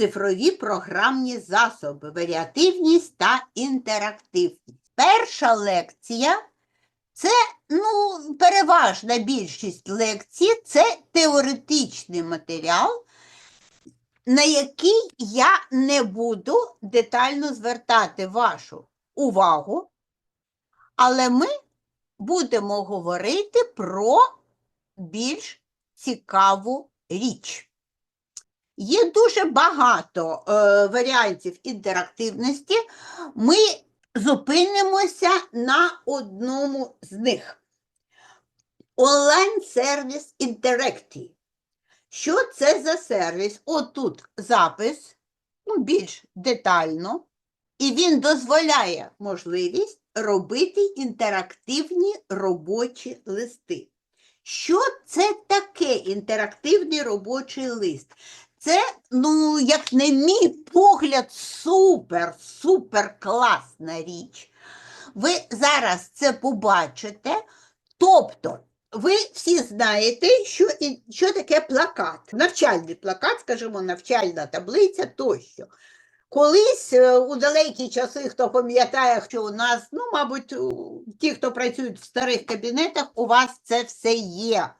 цифрові програмні засоби, варіативність та інтерактивність. Перша лекція це ну, переважна більшість лекцій це теоретичний матеріал, на який я не буду детально звертати вашу увагу, але ми будемо говорити про більш цікаву річ. Є дуже багато е, варіантів інтерактивності. Ми зупинимося на одному з них. Онлайн-сервіс Interactive. Що це за сервіс? Отут запис, ну, більш детально, і він дозволяє можливість робити інтерактивні робочі листи. Що це таке інтерактивний робочий лист? Це, ну, як на мій погляд, супер, супер класна річ. Ви зараз це побачите. Тобто, ви всі знаєте, що, що таке плакат. Навчальний плакат, скажімо, навчальна таблиця тощо. Колись е, у далекі часи, хто пам'ятає, що у нас, ну, мабуть, ті, хто працюють в старих кабінетах, у вас це все є.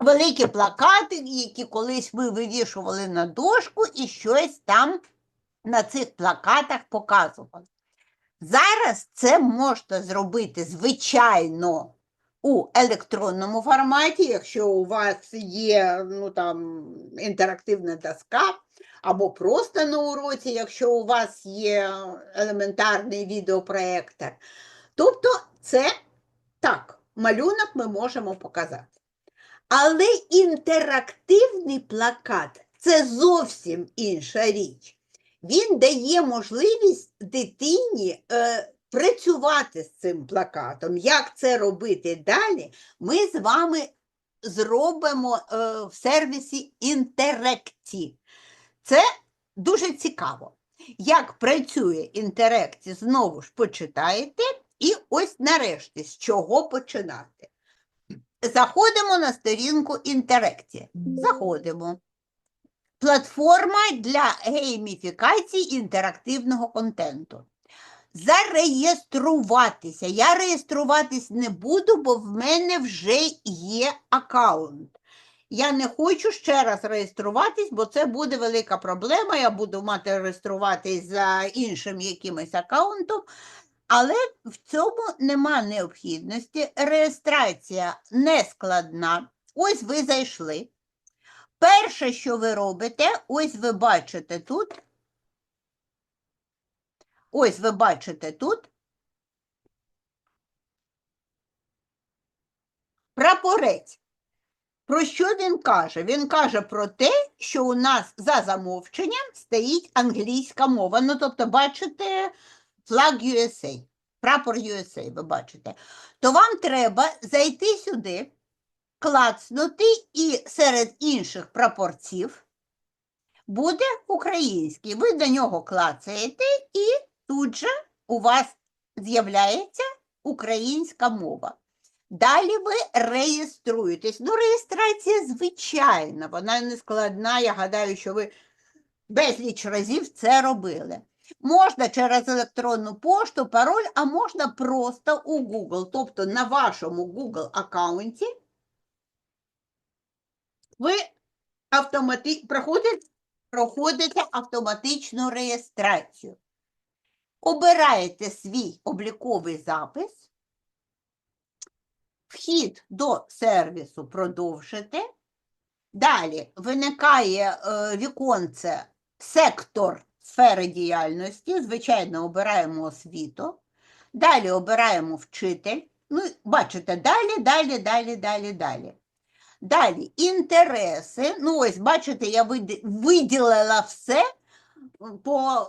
Великі плакати, які колись ми вивішували на дошку і щось там на цих плакатах показували. Зараз це можна зробити, звичайно, у електронному форматі, якщо у вас є ну, там, інтерактивна доска, або просто на уроці, якщо у вас є елементарний відеопроектор. Тобто, це так, малюнок ми можемо показати. Але інтерактивний плакат це зовсім інша річ. Він дає можливість дитині е, працювати з цим плакатом. Як це робити далі, ми з вами зробимо е, в сервісі інтеректі. Це дуже цікаво. Як працює інтеректі, знову ж почитаєте, і ось нарешті з чого починати. Заходимо на сторінку інтеректі. Заходимо. Платформа для гейміфікації інтерактивного контенту. Зареєструватися. Я реєструватись не буду, бо в мене вже є аккаунт. Я не хочу ще раз реєструватись, бо це буде велика проблема. Я буду мати реєструватись за іншим якимось аккаунтом. Але в цьому нема необхідності. Реєстрація не складна. Ось ви зайшли. Перше, що ви робите, ось ви бачите тут. Ось ви бачите тут. Прапорець. Про що він каже? Він каже про те, що у нас за замовченням стоїть англійська мова. Ну, тобто, бачите, флаг USA, прапор USA, ви бачите. То вам треба зайти сюди, клацнути, і серед інших прапорців буде український. Ви до нього клацаєте, і тут же у вас з'являється українська мова. Далі ви реєструєтесь. Ну, реєстрація звичайна, вона не складна. Я гадаю, що ви безліч разів це робили. Можна через електронну пошту, пароль, а можна просто у Google. Тобто на вашому Google аккаунті ви автомати... проходите, проходите автоматичну реєстрацію. Обираєте свій обліковий запис, вхід до сервісу продовжите. Далі виникає е, віконце сектор сфери діяльності. Звичайно, обираємо освіту. Далі обираємо вчитель. Ну, бачите, далі, далі, далі, далі, далі. Далі інтереси. Ну, ось, бачите, я виділила все по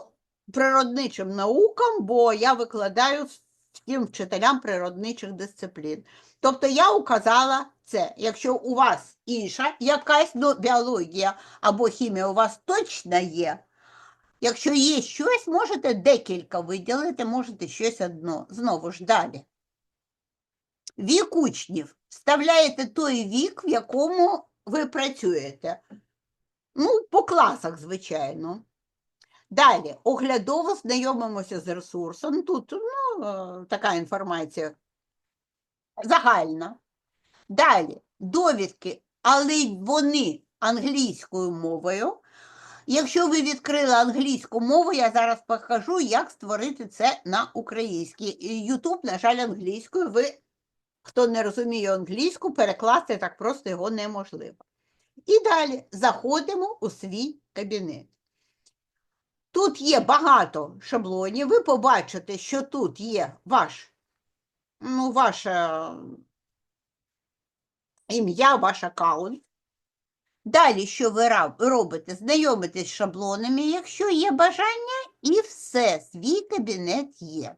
природничим наукам, бо я викладаю всім вчителям природничих дисциплін. Тобто я указала це. Якщо у вас інша якась ну, біологія або хімія у вас точно є. Якщо є щось, можете декілька виділити, можете щось одно. Знову ж далі. Вік учнів. Вставляєте той вік, в якому ви працюєте. Ну, по класах, звичайно. Далі, оглядово знайомимося з ресурсом. Тут ну, е, така інформація загальна. Далі, довідки, але вони англійською мовою. Якщо ви відкрили англійську мову, я зараз покажу, як створити це на українській. Ютуб, на жаль, англійською. Ви, хто не розуміє англійську, перекласти так просто його неможливо. І далі заходимо у свій кабінет. Тут є багато шаблонів. Ви побачите, що тут є ваш, ну, ваше ім'я, ваш аккаунт. Далі, що ви робите? Знайомитесь з шаблонами, якщо є бажання, і все, свій кабінет є.